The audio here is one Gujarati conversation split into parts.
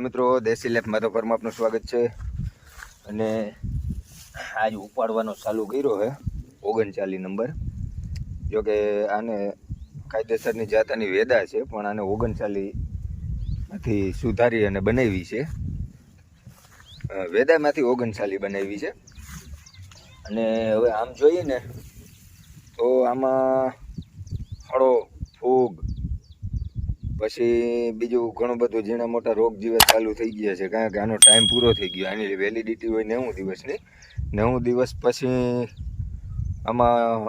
મિત્રો, દેશી લેફ ફરમાં આપનું સ્વાગત છે. અને આજ ઉપાડવાનો ચાલુ કર્યો છે ઓગણચાલીસ નંબર. જો કે આને કાયદેસરની જાતની વેદા છે, પણ આને ઓગણચાલીસમાંથી સુધારી અને બનાવી છે. વેદામાંથી ઓગણચાલીસ બનાવી છે. અને હવે આમ જોઈએ ને, તો આમાં હળો, ફૂગ પછી બીજું ઘણું બધું ઝીણા મોટા રોગ જીવે ચાલુ થઈ ગયા છે. કારણ કે આનો ટાઈમ પૂરો થઈ ગયો. આની વેલિડિટી હોય નેવું દિવસની. નેવું દિવસ પછી આમાં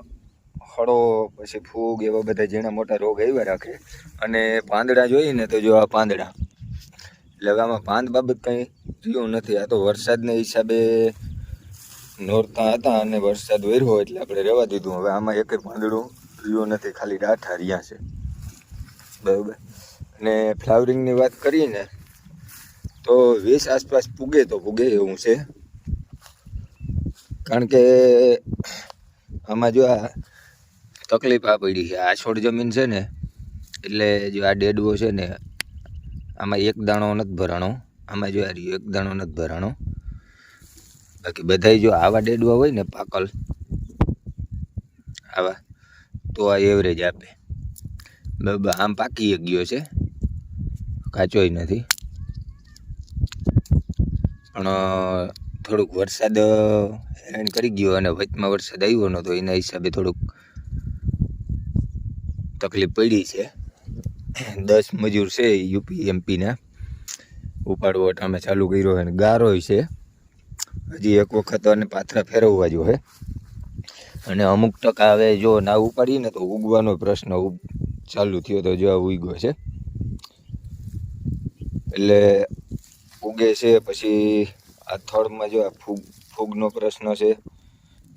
હળો, પછી ફૂગ એવા બધા ઝીણા મોટા રોગ આવ્યા રાખે. અને પાંદડા જોઈએ ને તો જો આ પાંદડા. એટલે હવે આમાં પાંદ બાબત કંઈ રહ્યું નથી. આ તો વરસાદના હિસાબે નોરતા હતા અને વરસાદ વેર્યો એટલે આપણે રહેવા દીધું. હવે આમાં એક પાંદડું રહ્યું નથી. ખાલી ડાઠા રહ્યા છે. બરાબર. અને ફ્લાવરિંગની વાત કરીને તો વીસ આસપાસ પૂગે તો પૂગે એવું છે. કારણ કે આમાં જો આ તકલીફ આ પડી છે. આ છોડ જમીન છે ને, એટલે જો આ ડેડવો છે ને, આમાં એક દાણો નથી ભરાણો. આમાં જો આ રહ્યો, એક દાણો નથી ભરાણો. બાકી બધાય જો આવા ડેડવા હોય ને પાકલ, આવા, તો આ એવરેજ આપે. બરાબર આમ પાકી ગયો છે. કાચોય નથી. પણ થોડુંક વરસાદ હેરાન કરી ગયો અને વચમાં વરસાદ આવ્યો નહોતો એના હિસાબે થોડુંક તકલીફ પડી છે. દસ મજૂર છે યુપી, એમપીના. ઉપાડવો અમે ચાલુ કર્યો અને ગારોય છે. હજી એક વખત અને પાથરા ફેરવવા જોઈએ અને અમુક ટકા હવે જો ના ઉપાડીએ ને તો ઉગવાનો પ્રશ્ન ચાલુ થયો તો જો ઉગ્યો છે. એટલે ઉગે છે પછી આ થડમાં જો આ ફૂગ, ફૂગનો પ્રશ્ન છે.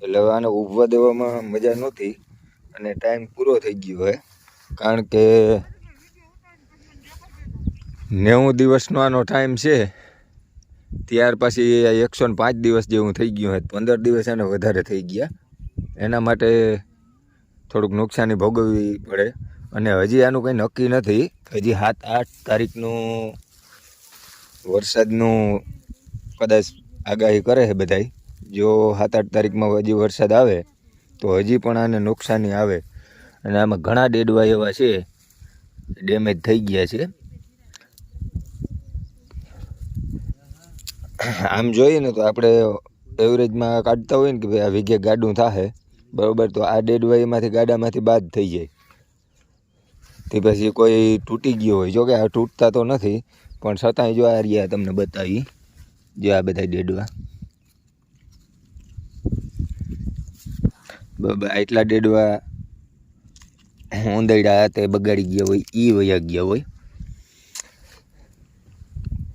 એટલે હવે આને ઉભવા દેવામાં મજા નહોતી અને ટાઈમ પૂરો થઈ ગયો હોય. કારણ કે નેવું દિવસનો આનો ટાઈમ છે. ત્યાર પછી એકસો ને પાંચ દિવસ જેવું થઈ ગયું હોય. પંદર દિવસ એને વધારે થઈ ગયા. એના માટે થોડુંક નુકસાની ભોગવવી પડે. અને હજી આનું કંઈ નક્કી નથી. હજી સાત, આઠ તારીખનું વરસાદનું કદાચ આગાહી કરે છે બધાય. જો સાત, આઠ તારીખમાં હજી વરસાદ આવે, તો હજી પણ આને નુકસાની આવે. અને આમાં ઘણા ડેડવા એવા છે, ડેમેજ થઈ ગયા છે. આમ જોઈએ ને તો આપણે એવરેજમાં કાઢતા હોય ને કે ભાઈ આ વીઘે ગાડું થાશે બરાબર? તો આ ડેડવાઈમાંથી ગાડામાંથી બાદ થઈ જાય. તે પછી કોઈ તૂટી ગયો હોય. જોકે આ તૂટતા તો નથી, પણ છતાંય જો આ રહ્યા તમને બતાવી. જો આ બધા ડેડવા. એટલા ડેડવા ઉંદરડા તે બગાડી ગયા હોય એ વયા ગયા હોય.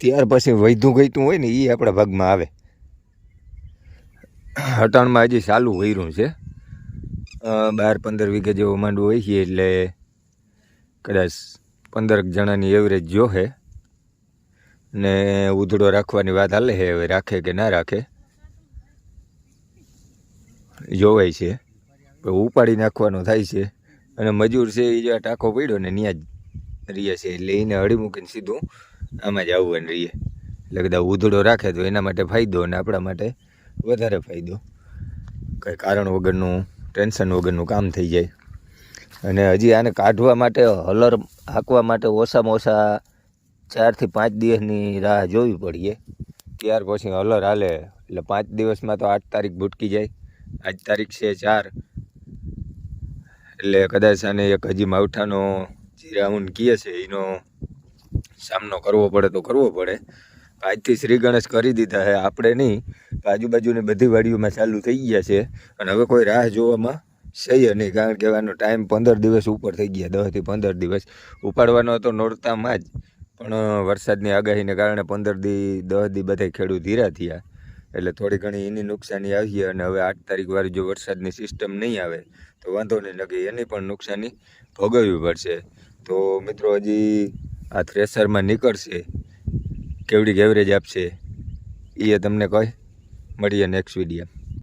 ત્યાર પછી વૈધું ગઈતું હોય ને એ આપણા ભાગમાં આવે. હટાણમાં હજી ચાલુ વૈરું છે. બાર પંદર વીઘે જેવો માંડવું હોય છે, એટલે કદાચ પંદર જણાની એવરેજ જોહે ને ઉધડો રાખવાની વાત હાલે છે હવે રાખે કે ના રાખે, જોવાય છે. ઉપાડી નાખવાનો થાય છે. અને મજૂર છે એ જો ટાંકો પડ્યો ને ત્યાં જ રહીએ છે, એટલે એને હળી મૂકીને સીધું આમાં જ આવવાનું રહીએ. એટલે કદાચ ઉધડો રાખે તો એના માટે ફાયદો અને આપણા માટે વધારે ફાયદો. કંઈ કારણ વગરનું, ટેન્શન વગરનું કામ થઈ જાય. અને હજી આને કાઢવા માટે, હલર હાંકવા માટે ઓછામાં ઓછા ચારથી પાંચ દિવસની રાહ જોવી પડીએ. ત્યાર પછી હલર હાલે, એટલે પાંચ દિવસમાં તો આઠ તારીખ ભૂટકી જાય. આજ તારીખ છે ચાર. એટલે કદાચ આને એક હજી માવઠાનો જે રાઉન્ડ કહે છે, એનો સામનો કરવો પડે તો કરવો પડે. આજથી શ્રી ગણેશ કરી દીધા છે આપણે નહીં. આજુબાજુની બધી વાડીઓમાં ચાલુ થઈ ગયા છે. અને હવે કોઈ રાહ જોવામાં છે નહીં, કારણ કે એવાનો ટાઈમ પંદર દિવસ ઉપર થઈ ગયા દસથી પંદર દિવસ. ઉપાડવાનો હતો નોરતામાં જ, પણ વરસાદની આગાહીને કારણે પંદર દી, દસ દી બધા ખેડૂત ધીરા થયા. એટલે થોડી ઘણી એની નુકસાની આવી અને હવે આઠ તારીખ વાળી જો વરસાદની સિસ્ટમ નહીં આવે, તો વાંધો નહીં લગે એની પણ નુકસાની ભોગવવી પડશે. તો, મિત્રો, હજી આ થ્રેસરમાં નીકળશે. કેવડી એવરેજ આપશે? એ તમને કહી મળીએ નેક્સ્ટ વીડિયો